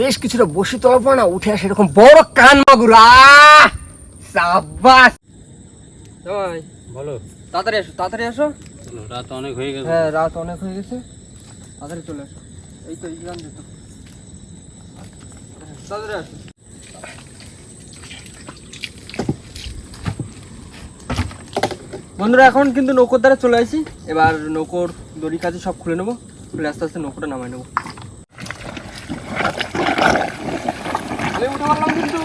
বেশ কিছুটা বসে তোলার পর না উঠে আসে এরকম বড় কান মাগুর! সাব্বাস। বলো। তাড়াতাড়ি আসো তাড়াতাড়ি চলো, রাত অনেক হয়ে গেছে। হ্যাঁ রাত অনেক হয়ে গেছে। তাড়াতাড়ি চলে আসো। এই তো ইরান যেত তাড়াতাড়ি আসো। বন্ধুরা এখন কিন্তু নৌকোর দ্বারা চলে আসি। এবার নৌকোর দড়ি কাছে সব খুলে নেব। খুলে আস্তে আস্তে নৌকোটা নামাই নেব। আমি উঠে পারলাম কিন্তু।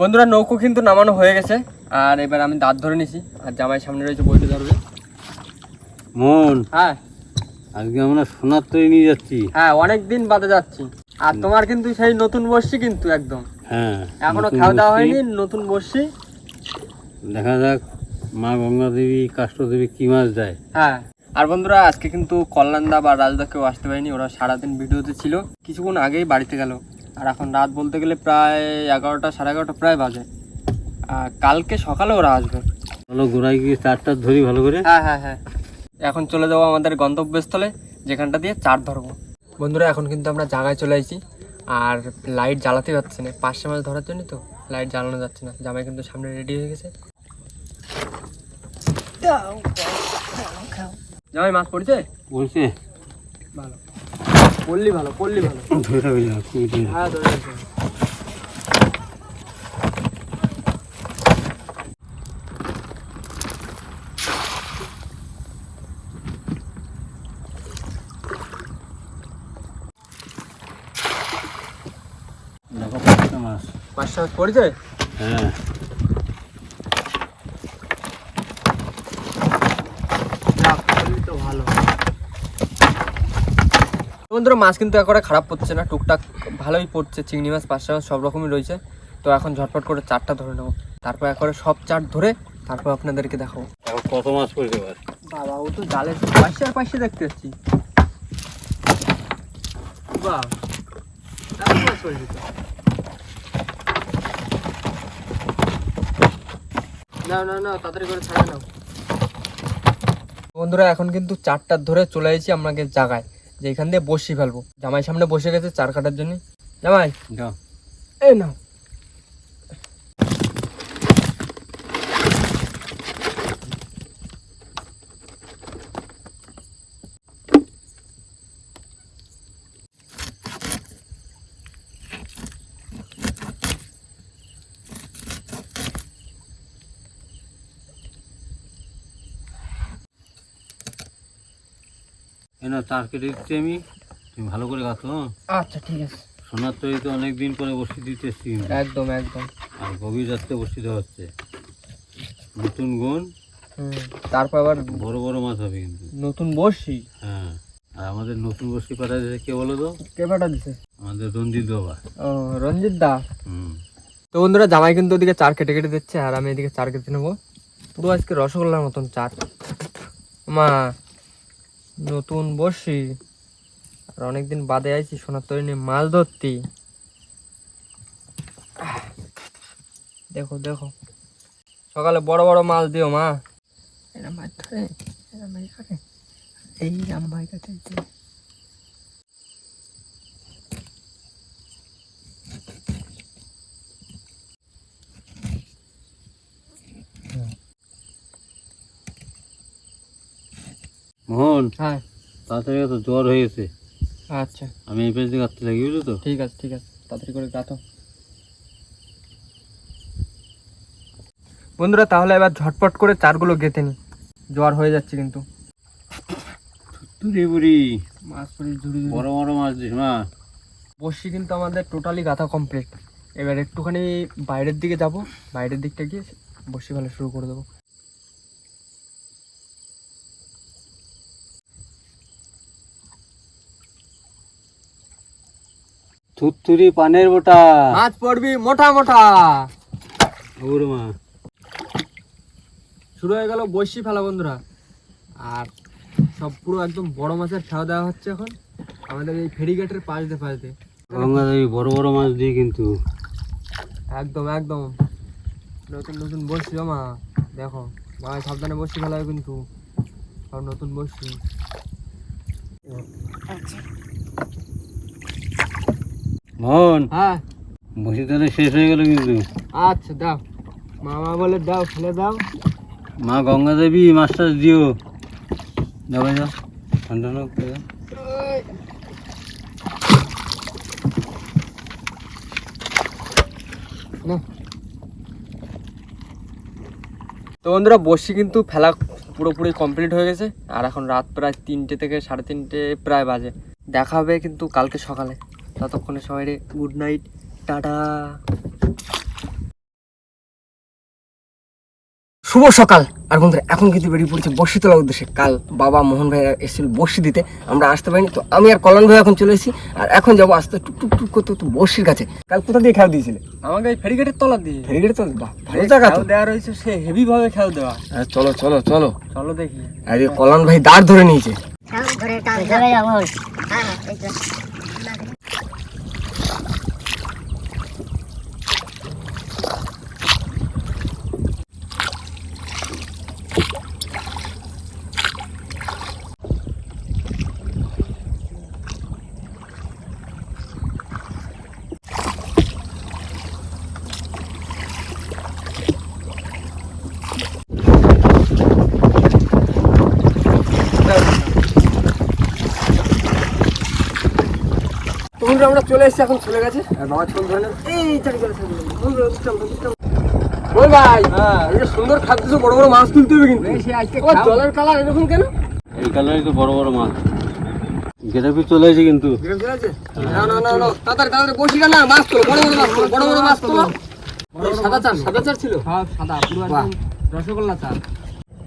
বন্ধুরা নৌকো কিন্তু নামানো হয়ে গেছে। আর এবার আমি দাঁত ধরে নিছি আর জামাই সামনে রয়েছে বইটা ধরবে। মন হ্যাঁ। আজকে আমরা সোনার তৈরি নিয়ে যাচ্ছি। হ্যাঁ অনেক দিন বাদে যাচ্ছি। আর তোমার কিন্তু সেই নতুন বসছি কিন্তু একদম। হ্যাঁ এখনও নতুন খাওয়া দাওয়া হয়নি নতুন বসছি দেখা যাক মা গঙ্গা দেবী কাষ্ট দেবী কি মাছ দেয়। হ্যাঁ। আর বন্ধুরা আজকে কিন্তু কল্যাণদা বা রাজদা কেউ আসতে পারেনি ওরা সারাদিন ভিডিওতে ছিল কিছুক্ষণ আগেই বাড়িতে গেল। আর এখন রাত বলতে গেলে প্রায় এগারোটা সাড়ে এগারোটা প্রায় বাজে। আর কালকে সকালে ওরা আসবে। চলো গোড়ায় গিয়ে চারটা ধরি ভালো করে। হ্যাঁ হ্যাঁ হ্যাঁ। এখন চলে যাব আমাদের গন্তব্যস্থলে যেখানটা দিয়ে চার ধরবো। বন্ধুরা এখন কিন্তু আমরা জায়গায় চলে আসি আর লাইট জ্বালাতে পারছে না। পাঁচশো মাছ ধরার জন্য তো লাইট জ্বালানো যাচ্ছে না। জামাই কিন্তু সামনে রেডি হয়ে গেছে। জামাই মাছ পড়ছে? বলছে ভালো। পড়লি ভালো পড়লি ভালো। ধরে হইলাম হ্যাঁ ধরে। দেখো পাঁচটা মাছ পড়েছে? হ্যাঁ যাক, পড়লি তো ভালো বন্ধুরা মাছ কিন্তু একবারে খারাপ পড়ছে না। টুকটাক ভালোই পড়ছে চিংড়ি মাছ পাঁচটা মাছ সব রকমই রয়েছে। তো এখন ঝটপট করে চারটা ধরে নেব। তারপর একবারে সব চার ধরে তারপর আপনাদেরকে দেখাবো। কত মাছ পারে বাবা ও তো জালে পাশে আর পাশে দেখতে পাচ্ছি। পড়েছে নাও নাও তাড়াতাড়ি করে ছাড়া নাও। বন্ধুরা এখন কিন্তু চারটার ধরে চলে এসেছি আমাকে জায়গায়। যে এখান দিয়ে বসি ফেলব। জামাই সামনে বসে গেছে চার কাটার জন্য। জামাই? এ না তার কেটে দিচ্ছি আমি। তুমি ভালো করে গাছো হ্যাঁ? আচ্ছা ঠিক আছে। সোনার তৈরি তো অনেক দিন পরে বসে দিতে এসছি একদম একদম। আর গভীর রাত্রে বসে দেওয়া হচ্ছে। নতুন গুণ। তারপর আবার বড় বড় মাছ হবে কিন্তু। নতুন বসি হ্যাঁ। আর আমাদের নতুন বসি পাঠা দিয়েছে কে বলো তো? কে পাঠা দিছে আমাদের রঞ্জিত বাবা। ও রঞ্জিত দা? হুম। তো বন্ধুরা জামাই কিন্তু ওদিকে চার কেটে কেটে দিচ্ছে আর আমি এদিকে চার কেটে নেব। পুরো আজকে রসগোল্লার মতন চার মা নতুন বসি আর অনেকদিন বাদে আইছি সোনার তৈরি নিয়ে মাছ ধরতি। দেখো দেখো। সকালে বড় বড় মাছ দিও, মা। এরা মাছ ধরে, এরা মাছ ধরে। এই আমার কাছে মোহন হ্যাঁ। তাড়াতাড়ি তো জ্বর হয়ে গেছে। আচ্ছা। আমি এই পেজ কাটতে থাকি বুঝলো তো? ঠিক আছে ঠিক আছে। তাড়াতাড়ি করে গাতো বন্ধুরা তাহলে এবার ঝটপট করে চারগুলো গেতে নি। জ্বর হয়ে যাচ্ছে কিন্তু। তুই বুড়ি। মাছ পড়ি ঝুড়ি ঝুড়ি। বড় বড় মাছ দিস মা। বসি কিন্তু আমাদের টোটালি গাথা কমপ্লিট এবার একটুখানি বাইরের দিকে যাব। বাইরের দিকটা গিয়ে বসি ভালো শুরু করে দেবো। থুতথুরি পানের বোটা। মাছ পড়বি মোটা মোটা। ওরে মা শুরু হয়ে গেল বসি ফেলা বন্ধুরা। আর সব পুরো একদম বড় মাছের খাওয়া দেওয়া হচ্ছে এখন। আমাদের এই ফেরিঘাটের পাশ দিয়ে পাশ দিয়ে। গঙ্গা দেবী বড় বড় মাছ দিয়ে কিন্তু। একদম একদম। নতুন নতুন বসছি মা দেখো মাছ সাবধানে বসছি ফেলা হয় কিন্তু। সব নতুন বসছি মোহন হ্যাঁ। বসি তাহলে শেষ হয়ে গেল কিন্তু। আচ্ছা দাও। মামা বলে দাও ফেলে দাও। মা গঙ্গা দেবী মাছটা দিও। ভাই যাও ঠান্ডা। না তো বন্ধুরা বসি কিন্তু ফেলা পুরোপুরি কমপ্লিট হয়ে গেছে। আর এখন রাত প্রায় তিনটে থেকে সাড়ে তিনটে প্রায় বাজে। দেখা হবে কিন্তু কালকে সকালে। ততক্ষণে সবাই গুড নাইট টাটা। শুভ সকাল। আর বন্ধুরা এখন কিন্তু বেরিয়ে পড়েছে বসি তোলার উদ্দেশ্যে। কাল বাবা মোহন ভাই এসেছিল বসি দিতে আমরা আসতে পারিনি তো আমি আর কল্যাণ ভাই এখন চলে এসেছি আর এখন যাব আসতে টুক টুক টুক করতে করতে বসির কাছে। কাল কোথা দিয়ে খেয়াল দিয়েছিলে? আমাকে এই ফেরিগেটের তলা দিয়ে। ফেরিগেটের তলা বাহ ভালো জায়গা তো। দেওয়া রয়েছে সে হেভি ভাবে খেয়াল দেওয়া। চলো চলো চলো। চলো দেখি। আর এই কল্যাণ ভাই দাঁড় ধরে নিয়েছে। ধরে যাব। হ্যাঁ এই আমরা চলে এসেছি এখন চলে গেছে। আর বাবা চল ধরে এই চারি ওই ভাই। এই সুন্দর খাদ্য বড় বড় মাছ তুলতে হবে কিন্তু। জলের কালার এরকম কেন? এই কালারই তো বড় বড় মাছ। গেটাপি চলে এসে কিন্তু। না না না না। তাড়াতাড়ি তাড়াতাড়ি বসি না মাছ তোলো বড় বড় মাছ তোলো বড় বড় মাছ তোলো সাদা চাল সাদা চাল ছিল? হ্যাঁ সাদা। পুরো রসগোল্লা চাল।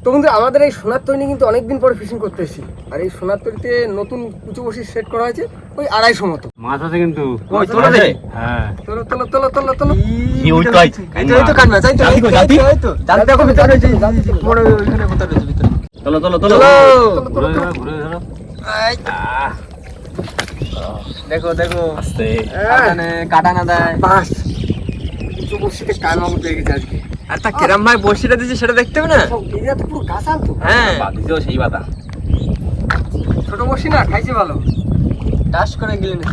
তো বন্ধু আমাদের এই সোনার তৈরি কিন্তু অনেকদিন পরে ফিশিং করতে এসেছি। আর এই সোনার তৈরিতে নতুন কুচু বসি সেট করা হয়েছে ওই আড়াইশো মতো। মাছ আছে কিন্তু। ওই তোলো দে। হ্যাঁ। তোলো তোলো তোলো তোলো তোলো। কি ওই তো আই- এই তো এই তো কান মাছ এই তো এই তো, এই তো, এই দেখো ভিতরে। রয়েছে বড় ওইখানে ভিতরে রয়েছে ভিতরে? চলো চলো চলো ঘুরে ধরো ঘুরে ধরো। দেখো দেখো। আস্তে। এখানে কাটা না দেয়। বাস। বসিতে কান আর তা কেরাম ভাই বসিটা দিয়েছে সেটা দেখতে হবে না? এরিয়া তো পুরো গাছাল তো। হ্যাঁ। বাদিতেও সেই বাতা ছোট বসি না খাইছে ভালো। টাস করে গেলে না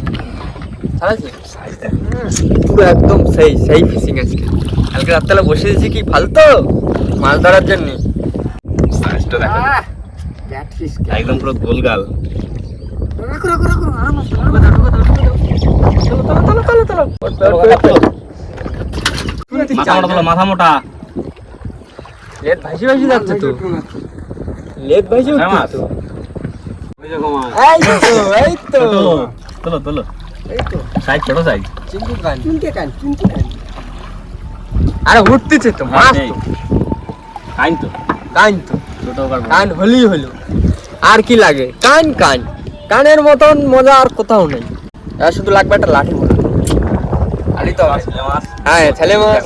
পুরো একদম সেই সেই ফিশিং আজকে। কালকে রাত্রেবেলা বসে দিয়েছি কি ফালতো? মাছ ধরার জন্য। সাইজটা দেখো। একদম পুরো গোলগাল। রাখো রাখো রাখো আরাম আছে আরাম আছে, আরাম আছে। চলো চলো চলো চলো। চলো। মাথা মোটা মাথা মোটা। লেট ভাইসি ভাইসি যাচ্ছে তো। লেট ভাইসি উঠছে তো। ওই দেখো মাছ। এই তো এই তো। তোলো তোলো এই তো। সাইজ ছোট সাইজ। চিনকে কান চিনকে কান চিনকে কান। আরে উঠতেছে তো মাছ মাছ তো। কান তো। ছোট কান হলেই হলো। আর কি লাগে? কান কান। কানের মতন মজা আর কোথাও নেই। শুধু লাগবে একটা লাঠি মতো হবে। হ্যাঁ ছেলে মাছ।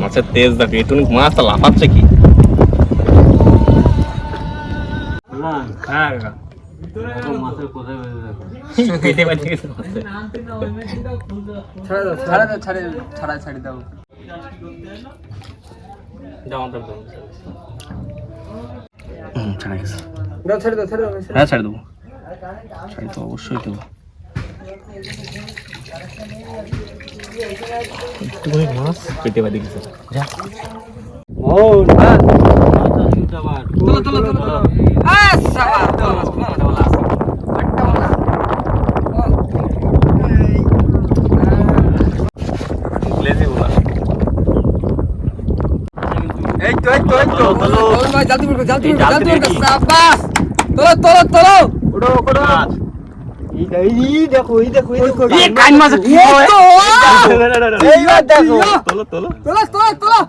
মাছের তেজ দেখো এটুকু মাছটা লাফাচ্ছে কি? হ্যাঁ ছাড়া গেছে। দাও ছেড়ে হ্যাঁ ছাড় দেবো। ছাড়ি তো অবশ্যই দেবো। একটুখানি মাছ পেটে বেঁধে গেছে যা ও দাও। তোলো তোলো তোলো তোলো সাবা তোলো আটটা মাছ এই তো এই তো এই তো তোলো, তোলো। তোলো জলদি পড়ো জলদি জালতি জলদি দেখি। সাবাস তোলো তোলো তোলো ওড়ো ওড়ো দেখো এই দেখো এই দেখো এই কান মাছ কি হয়? তো এইবার দেখো তোলো তোলো তোলো তোলো তোলো?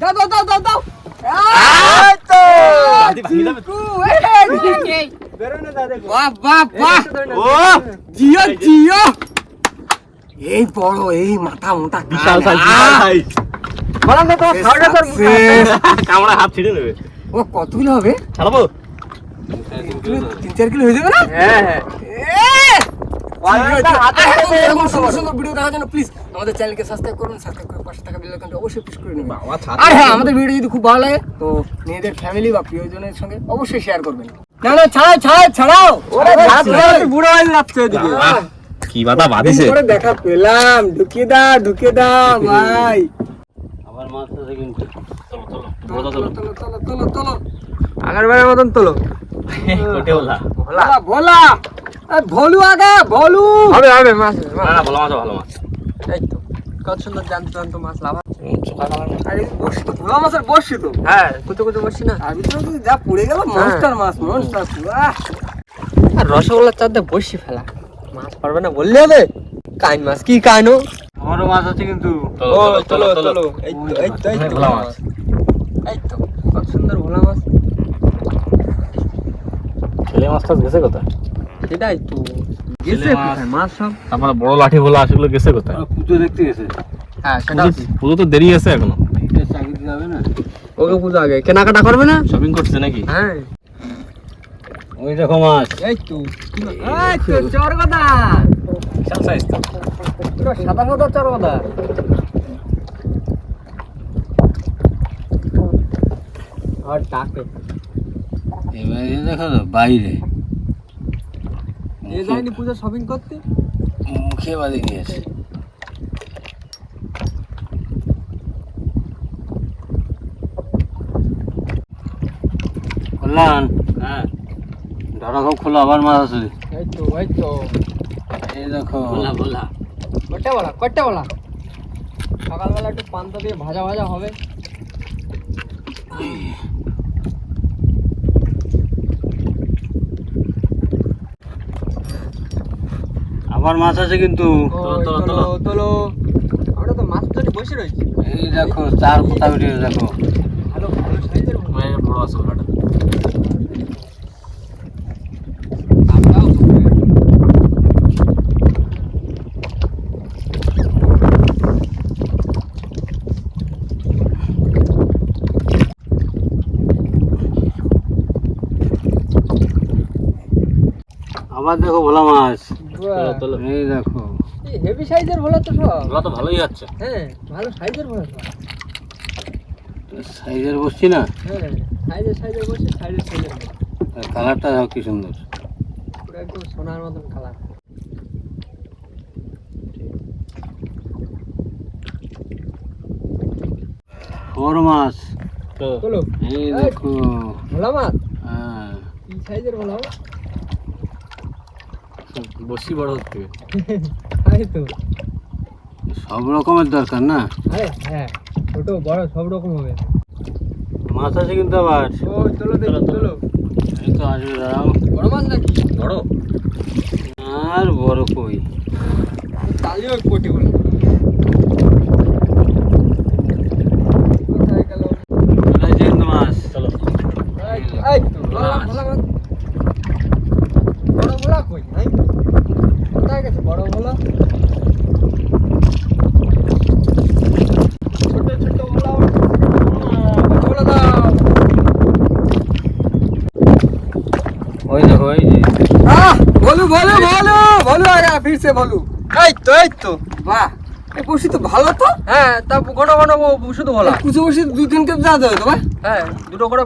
দাও দাও দাও দাও দাও এই তো বড় এই মাথা মোটা বিশাল। কামড়া হাত ছিঁড়ে নেবে ও কতগুলো হবে ছাড়াবো তিন চার কিলো হয়ে যাবে না? হ্যাঁ হ্যাঁ। এরকম সুন্দর। সুন্দর ভিডিও দেখার জন্য প্লিজ আমাদের চ্যানেলকে সাবস্ক্রাইব করুন সাবস্ক্রাইব করে পাশে থাকা বেল আইকনটা অবশ্যই প্রেস করে নেবেন। আর হ্যাঁ আমাদের ভিডিও যদি খুব ভালো লাগে তো নিজেদের ফ্যামিলি বা প্রিয়জনের সঙ্গে অবশ্যই শেয়ার করবেন। না না ছাড়াও ছাড়াও ছাড়াও! বুড়ো হয়ে যাচ্ছে এদিকে। কি বাতা দিন পরে দেখা পেলাম। ঢুকিয়ে দা ঢুকিয়ে দা ভাই। আবার মাছ কিন্তু। চলো চলো চলো চলো চলো চলো চলো। আগের বারের মতন তোলো। ভোলা। ভোলা। ভলু আগা ভলু। হবে হবে মাছ না না ভালো মাছ ভালো মাছ। এই তো কত সুন্দর জানতো জানতো মাছ লাভ আর এই বসি তো ভোলা মাছের বসি তো। হ্যাঁ। বসছি না। আর ভিতরে তো যা পড়ে গেল মনস্টার মাছ মনস্টার আহ। আর রসগোল্লার চারটে বসি ফেলা। মাছ পারবে না বললে হবে। কাইন মাছ কি কাইনো আমারও মাছ আছে কিন্তু। ও তোলো তোলো এই তো এই তো এই তো। ভোলা মাছ। এই তো কত সুন্দর ভোলা মাছ। ছেলে মাছটা গেছে কোথায়? সেটাই তো। গেছে মাছ। কোথায়? মাছ। সব তারপরে বড় লাঠি ভোলা সেগুলো গেছে কোথায়? পুজো দেখতে গেছে। হ্যাঁ ঠিক। পুজো তো দেরি আছে এখনও। যাবে না? ওকে পুজো আগে। কেনাকাটা করবে না? শপিং করছে নাকি? হ্যাঁ। ওই দেখো মাছ। এই তো এই তো চর কথা বিশাল সাইজ তো। সাদা সাদা চর কথা আর ডাকে এবার এই দেখো তো বাইরে। এ যায়নি পুজো শপিং করতে? মুখে বাদে গিয়েছে কল্যাণ হ্যাঁ। ধরা খুব খোলা আবার মাছ আছে। এই তো এই তো। এই দেখো। ভোলা ভোলা কটা বলা কটা বলা। সকালবেলা একটু পান্তা দিয়ে ভাজা ভাজা হবে। আবার মাছ আছে কিন্তু। তোলো, তোলো তোলো। আমরা তো মাছ ধরে বসে রয়েছি। এই দেখো চার কোথা বেরিয়ে দেখো। ভালো ভালো সাইজের বড় আছে আবার দেখো ভোলা মাছ। এই দেখো। হেভি সাইজের ভোলা তো সব। ভোলা তো ভালোই যাচ্ছে হ্যাঁ ভালো সাইজের ভোলা সাইজের বসছি না? হ্যাঁ সাইজের সাইজের বসে সাইজের সাইজের কালারটা দেখো কি সুন্দর। পুরো একদম সোনার মতন কালার ফোর মাছ তোলো। এই দেখো। ভোলা মাছ? হ্যাঁ। কি সাইজের ভোলা বসি বড় হচ্ছে তাই তো। সব রকমের দরকার না? আরে হ্যাঁ ছোট বড় সব রকম হবে। মাছ আছে কিন্তু আবার। ও চলো দেখো চলো এই তো আসবে দাঁড়াও। বড় মাছ নাকি? বড়? আর বড় কই? তালিও কোটি বলো কোথায় গেল চলে আসছে কিন্তু মাছ চলো এই এই তো ভোলা ভোলা মাছ বড় হ্যাঁ তা গোটা গোটা বসে তো ভালো কুচো বসে দুই তিন কাপ যা দেবে হ্যাঁ দুটো করে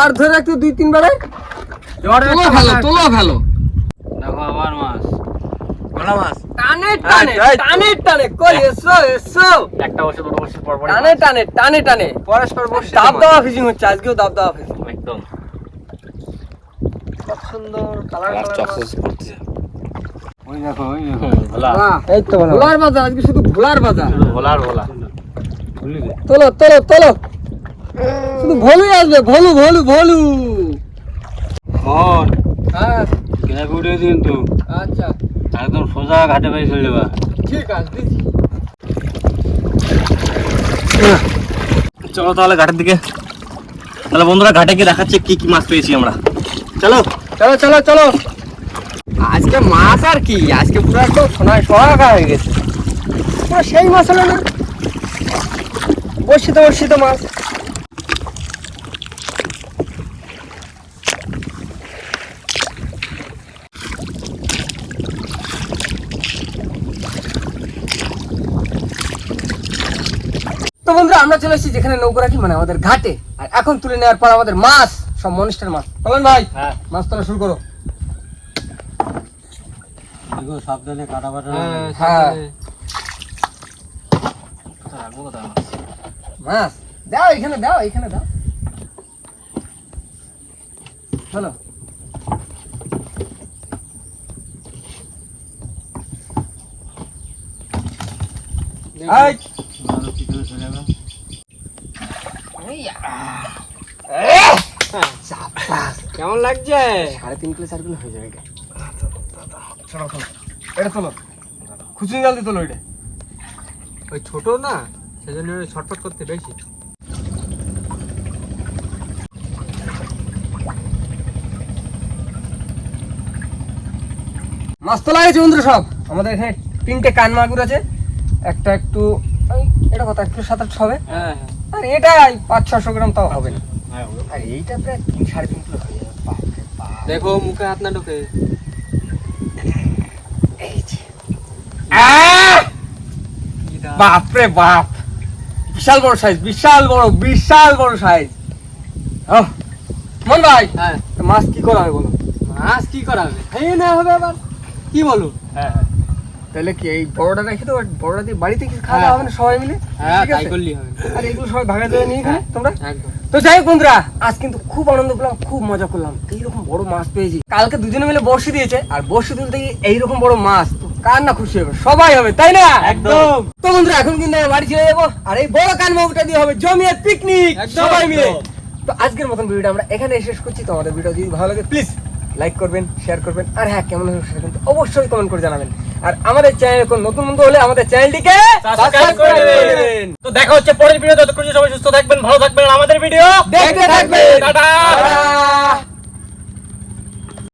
আর ধরে একটু দুই তিনবারে। তোলো ভালো তোলো ভালো। ভোলা মাছ। টানে টানে টানে টানে। কই এসো এসো। একটা বসে দুটো বসে পর পর টানে টানে টানে টানে। পরস্পর বসে দাব দাওয়া ফিশিং হচ্ছে আজকেও দাব দাওয়া ফিশিং একদম। কত সুন্দর কালার কালার করতেছে ওই দেখো ওই দেখো। ভোলা। এই তো ভোলা। ভোলার বাজার আজকে শুধু ভোলার বাজার। শুধু ভোলা ভোলা। তোলো তোলো তোলো। শুধু ভলুই আসবে ভলু ভলু ভলু। হ্যাঁ। কেনা আচ্ছা। একদম সোজা ঘাটে পাই চলে যাবা। ঠিক আছে চলো তাহলে ঘাটের দিকে। তাহলে বন্ধুরা ঘাটে গিয়ে দেখাচ্ছে কি কি মাছ পেয়েছি আমরা। চলো। চলো চলো চলো। আজকে মাছ আর কি? আজকে পুরো একদম সোনায় সোহাগা হয়ে গেছে। পুরো সেই মাছ হলো না। বর্ষিত বর্ষিত মাছ। তো বন্ধুরা আমরা চলে এসেছি যেখানে নৌকো রাখি মানে আমাদের ঘাটে। আর এখন তুলে নেওয়ার পর আমাদের মাছ সব মনিস্টার মাছ। বলেন ভাই হ্যাঁ। মাছ তোলা শুরু করো। সাবধানে কাটা বাটা হ্যাঁ। হ্যাঁ। মাছ দাও এখানে দাও এখানে দাও। চলো। এই, ভালো কি করে চলে যাবে চাপাস। কেমন লাগছে? সাড়ে তিন কিলো চার কিলো হয়ে যাবে এটা। চলো চলো। এটা তোলো। খুচুনি জাল দিয়ে তোলো এটা। ওই ছোট না সেজন্য ছটফট করতে বেশি। মাছ তোলা হয়েছে বন্ধুরা সব। আমাদের এখানে তিনটে কান মাগুর আছে। একটা একটু এটা কত একটু সাত আটশো হবে হ্যাঁ। আর এটা পাঁচ ছশো গ্রাম তাও হবে না। হ্যাঁ আর এইটা প্রায় তিন সাড়ে তিন কিলো হয়ে যাবে দেখো মুখে হাত না ঢোকে! বাপরে বাপ। বিশাল বড় সাইজ বিশাল বড় বিশাল বড় সাইজ মন ভাই হ্যাঁ। মাছ কি করা হবে বলো? মাছ কি করা হবে? না হবে আবার। কি বলো? হ্যাঁ হ্যাঁ। তাহলে কি এই বড়টা রেখে তো বড়টা দিয়ে বাড়িতে কিছু খাওয়া হ্যাঁ। হবে না সবাই মিলে? হ্যাঁ ঠিক আছে? হবে। আর এগুলো সবাই ভাগে নিয়ে এখানে তোমরা? তো যাই হোক বন্ধুরা আজ কিন্তু খুব আনন্দ পেলাম খুব মজা করলাম। এইরকম বড় মাছ পেয়েছি। কালকে দুজনে মিলে বর্ষি দিয়েছে আর বর্ষি তুলতে গিয়ে এইরকম বড় মাছ কার না খুশি হবে? সবাই হবে তাই না? একদম। তো বন্ধুরা এখন কিন্তু বাড়ি চলে যাব আর এই বড় কান মাগুটা দিয়ে হবে জমিয়ে পিকনিক সবাই মিলে। তো আজকের মতন ভিডিওটা আমরা এখানে শেষ করছি। তোমাদের ভিডিও যদি ভালো লাগে প্লিজ লাইক করবেন শেয়ার করবেন আর হ্যাঁ কেমন হলো সেটা কিন্তু অবশ্যই কমেন্ট করে জানাবেন। আর আমাদের চ্যানেল এখন নতুন বন্ধু হলে আমাদের চ্যানেলটিকে সাবস্ক্রাইব করে দেবেন তো দেখা হচ্ছে পরের ভিডিও ততক্ষণ সবাই সুস্থ থাকবেন ভালো থাকবেন আমাদের ভিডিও দেখতে থাকবেন। টাটা।